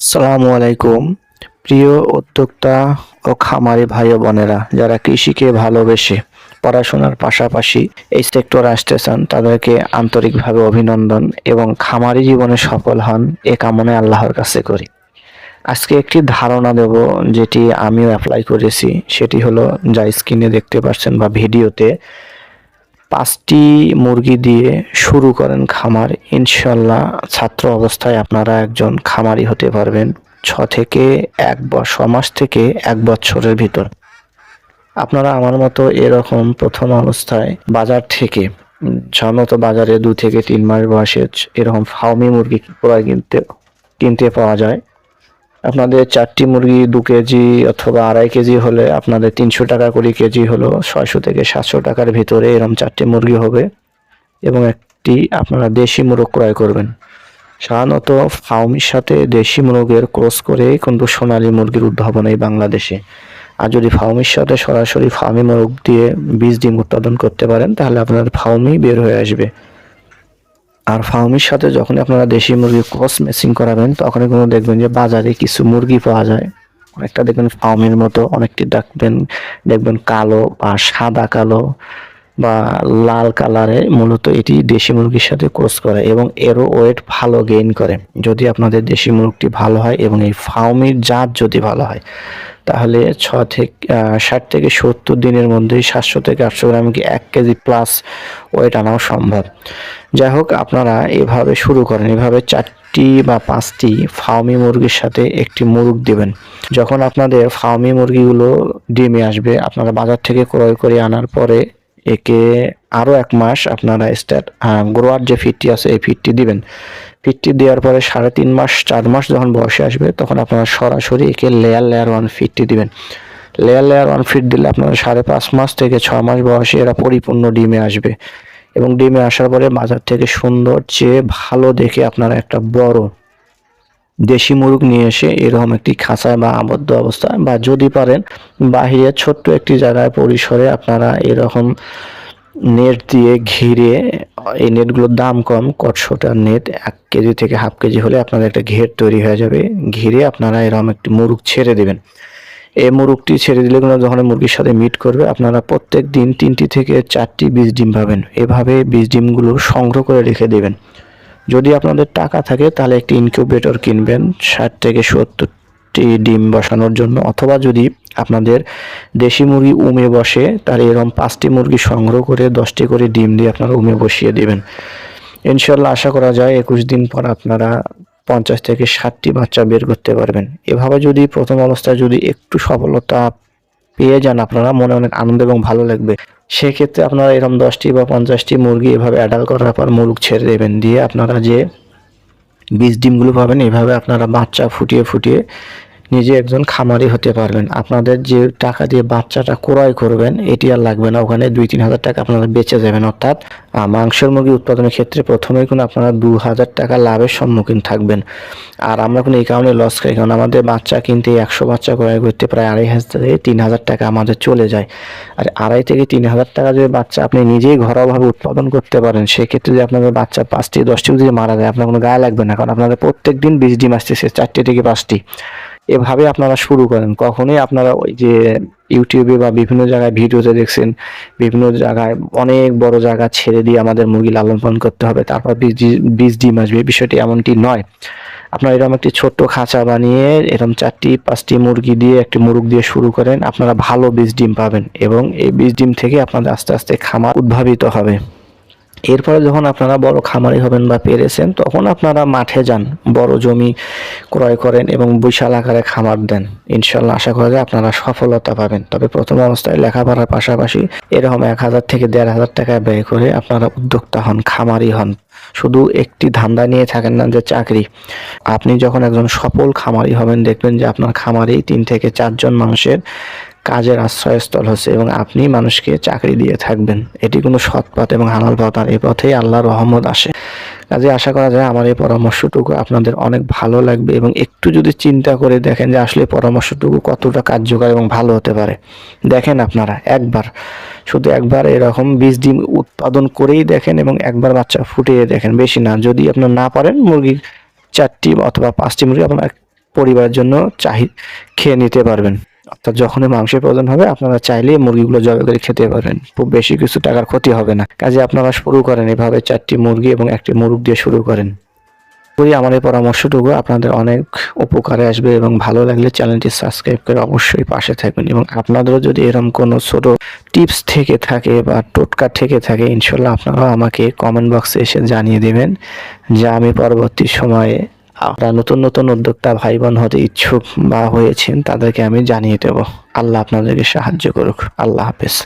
সালামু আলাইকুম। প্রিয় উদ্যোক্তা ও খামারি ভাই বোনেরা, যারা কৃষিকে ভালোবেসে পড়াশোনার পাশাপাশি এই সেক্টর আসতে চান তাদেরকে আন্তরিকভাবে অভিনন্দন এবং খামারি জীবনে সফল হন এ কামনায় আল্লাহর কাছে করি। আজকে একটি ধারণা দেব, যেটি আমিও অ্যাপ্লাই করেছি, সেটি হলো যা স্ক্রিনে দেখতে পাচ্ছেন বা ভিডিওতে পাঁচটি মুরগি দিয়ে শুরু করেন খামার। ইনশাল্লাহ ছাত্র অবস্থায় আপনারা একজন খামারি হতে পারবেন ছ থেকে এক ছ মাস থেকে এক বছরের ভিতর। আপনারা আমার মতো এরকম প্রথম অবস্থায় বাজার থেকে সাধারণত বাজারে দু থেকে তিন মাস বয়সে এরকম ফার্মি মুরগি ক্রয় কিনতে কিনতে পাওয়া যায়। আপনাদের চারটি মুরগি দু কেজি অথবা আড়াই কেজি হলে আপনাদের তিনশো টাকা করে কেজি হলো ছয়শো থেকে সাতশো টাকার ভিতরে এরকম চারটি মুরগি হবে এবং একটি আপনারা দেশি মুরগ ক্রয় করবেন। সাধারণত ফাউমির সাথে দেশি মুরগের ক্রস করে কিন্তু সোনালী মুরগির উদ্ভাবন এই বাংলাদেশে। আর যদি ফাউমির সাথে সরাসরি ফার্মি মুরগ দিয়ে বীজ ডিম উৎপাদন করতে পারেন, তাহলে আপনার ফাউমি বের হয়ে আসবে। আর ফার্মির সাথে যখন আপনারা দেশি মুরগি ক্রস মেসিং করাবেন, তখনই কিন্তু দেখবেন যে বাজারে কিছু মুরগি পাওয়া যায়। অনেকটা দেখবেন ফার্মের মতো অনেকটি দেখবেন দেখবেন কালো বা সাদা কালো বা লাল কালারে মূলত এটি দেশি মুরগির সাথে ক্রস করে এবং এরও ওয়েট ভালো গেইন করে। যদি আপনাদের দেশি মুরগটি ভালো হয় এবং এই ফার্মির জাত যদি ভালো হয় তাহলে ছ থেকে ষাট থেকে সত্তর দিনের মধ্যেই সাতশো থেকে আটশো গ্রাম কি এক কেজি প্লাস ওয়েট আনাও সম্ভব। যাই হোক, আপনারা এভাবে শুরু করেন। এভাবে চারটি বা পাঁচটি ফার্মি মুরগির সাথে একটি মুরগ দিবেন। যখন আপনাদের ফার্মি মুরগিগুলো ডিমে আসবে, আপনারা বাজার থেকে ক্রয় করে আনার পরে একে আরও এক মাস আপনারা স্টার্ট গ্রোয়ার যে ফিটটি আছে, এই ফিটটি দিবেন। ফিটটি দেওয়ার পরে সাড়ে তিন মাস, চার মাস যখন বয়সে আসবে, তখন আপনারা সরাসরি একে লেয়ার লেয়ার ওয়ান ফিটটি দিবেন। লেয়ার লেয়ার ওয়ান ফিট দিলে আপনারা সাড়ে পাঁচ মাস থেকে ছ মাস বয়সে এরা পরিপূর্ণ ডিমে আসবে। এবং ডিমে আসার পরে বাজার থেকে সুন্দর চেয়ে ভালো দেখে আপনারা একটা বড় দেশি মুরগ নিয়ে এসে এরকম একটি খাঁচায় বা আবদ্ধ অবস্থায় বা যদি পারেন বাহিরে ছোট্ট একটি জায়গায়, পরিসরে আপনারা এরকম নেট দিয়ে ঘিরে, এই নেটগুলোর দাম কম কটশোটার নেট এক কেজি থেকে হাফ কেজি হলে আপনাদের একটা ঘের তৈরি হয়ে যাবে। ঘিরে আপনারা এরকম একটি মুরগ ছেড়ে দেবেন। এই মুরগটি ছেড়ে দিলে কোনো যখন মুরগির সাথে মিট করবে, আপনারা প্রত্যেক দিন তিনটি থেকে চারটি বীজ ডিম পাবেন। এভাবে বীজ ডিমগুলো সংগ্রহ করে রেখে দেবেন। যদি আপনাদের টাকা থাকে, তাহলে একটি ইনকিউবেটর কিনবেন, ষাট থেকে সত্তরটি ডিম বসানোর জন্য, অথবা যদি আপনাদের দেশি মুরগি উমে বসে তার এরকম পাঁচটি মুরগি সংগ্রহ করে, দশটি করে ডিম দিয়ে আপনারা উমে বসিয়ে দেবেন। ইনশাল্লাহ আশা করা যায় একুশ দিন পর আপনারা পঞ্চাশ থেকে ষাটটি বাচ্চা বের করতে পারবেন। এভাবে যদি প্রথম অবস্থায় যদি একটু সফলতা পেয়ে যান আপনারা, মনে অনেক আনন্দ এবং ভালো লাগবে। সেক্ষেত্রে আপনারা এরকম দশটি বা পঞ্চাশটি মুরগি এভাবে অ্যাডাল করার পর মুরগ ছেড়ে দেবেন। দিয়ে আপনারা যে বীজ ডিমগুলো পাবেন, এভাবে আপনারা বাচ্চা ফুটিয়ে ফুটিয়ে নিজে একজন খামারি হতে পারবেন। আপনাদের যে টাকা দিয়ে বাচ্চাটা ক্রয় করবেন, এটি আর লাগবে না। ওখানে দুই তিন হাজার টাকা আপনারা বেঁচে যাবেন। অর্থাৎ মাংসের মুরগি উৎপাদনের ক্ষেত্রে প্রথমেই কোনো আপনারা দু হাজার টাকা লাভের সম্মুখীন থাকবেন। আর আমরা কোনো এই কারণে লস খাই, কারণ আমাদের বাচ্চা কিনতে একশো বাচ্চা ক্রয় করতে প্রায় আড়াই হাজার থেকে তিন হাজার টাকা আমাদের চলে যায়। আর আড়াই থেকে তিন হাজার টাকা যদি বাচ্চা আপনি নিজেই ঘরোয়াভাবে উৎপাদন করতে পারেন, সেক্ষেত্রে যদি আপনাদের বাচ্চা পাঁচটি, দশটি যদি মারা যায়, আপনার কোনো গায়ে লাগবে না। কারণ আপনাদের প্রত্যেক দিন বীজ ডিম আসতেছে চারটে থেকে পাঁচটি। এভাবে আপনারা শুরু করেন। কখনোই আপনারা ওই যে ইউটিউবে বা বিভিন্ন জায়গায় ভিডিওতে দেখছেন, বিভিন্ন জায়গায় অনেক বড় জায়গা ছেড়ে দিয়ে আমাদের মুরগি লালন পালন করতে হবে, তারপর বীজ ডিম আসবে। বিষয়টি এমনটি নয়। আপনারা এরকম একটি ছোট্ট খাঁচা বানিয়ে এরকম চারটি, পাঁচটি মুরগি দিয়ে একটি মুরগ দিয়ে শুরু করেন, আপনারা ভালো বীজ ডিম পাবেন এবং এই বীজ ডিম থেকে আপনাদের আস্তে আস্তে খামার উদ্ভাবিত হবে। এরপরে যখন আপনারা বড় খামারি হবেন বা পেরেছেন, তখন আপনারা মাঠে যান, বড় জমি ক্রয় করেন এবং বিশাল আকারে খামার দেন। ইনশাল্লাহ আশা করা যায় আপনারা সফলতা পাবেন। তবে প্রথম অবস্থায় লেখাপড়ার পাশাপাশি এরকম এক হাজার থেকে দেড় হাজার টাকা ব্যয় করে আপনারা উদ্যোক্তা হন, খামারি হন। শুধু একটি ধান্দা নিয়ে থাকেন না, যে চাকরি। আপনি যখন একজন সফল খামারি হবেন, দেখবেন যে আপনার খামারেই তিন থেকে চারজন মানুষের কাজের আশ্রয়স্থল হচ্ছে এবং আপনি মানুষকে চাকরি দিয়ে থাকবেন। এটি কোনো সৎ পথ এবং হালাল পথ, আর এ পথেই আল্লাহর রহমত আসে। কাজে আশা করা যায় আমার এই পরামর্শটুকু আপনাদের অনেক ভালো লাগবে এবং একটু যদি চিন্তা করে দেখেন যে আসলে পরামর্শটুকু কতটা কার্যকর এবং ভালো হতে পারে। দেখেন আপনারা, একবার, শুধু একবার এরকম বীজ ডিম উৎপাদন করেই দেখেন এবং একবার বাচ্চা ফুটিয়ে দেখেন, বেশি না। যদি আপনার না পারেন, মুরগি চারটি অথবা পাঁচটি মুরগি আপনার পরিবারের জন্য চাহি, খেয়ে নিতে পারবেন। অর্থাৎ যখনই মাংসের প্রয়োজন হবে, আপনারা চাইলেই মুরগিগুলো জবাই করে খেতে পারবেন। খুব বেশি কিছু টাকার ক্ষতি হবে না। কাজে আপনারা শুরু করেন এভাবে চারটি মুরগি এবং একটি মুরগ দিয়ে শুরু করেন। করি আমার এই পরামর্শটুকু। আপনাদের অনেক উপকারে আসবে এবং ভালো লাগলে চ্যানেলটি সাবস্ক্রাইব করে অবশ্যই পাশে থাকবেন এবং আপনাদেরও যদি এরকম কোনো ছোট টিপস থেকে থাকে বা টোটকা থেকে থাকে, ইনশাল্লাহ আপনারা আমাকে কমেন্ট বক্সে এসে জানিয়ে দেবেন। যা আমি পরবর্তী সময়ে আপনারা নতুন নতুন উদ্যোক্তা ভাই বোন হতে ইচ্ছুক বা হয়েছেন, তাদেরকে আমি জানিয়ে দেব। আল্লাহ আপনাদেরকে সাহায্য করুক। আল্লাহ হাফেজ।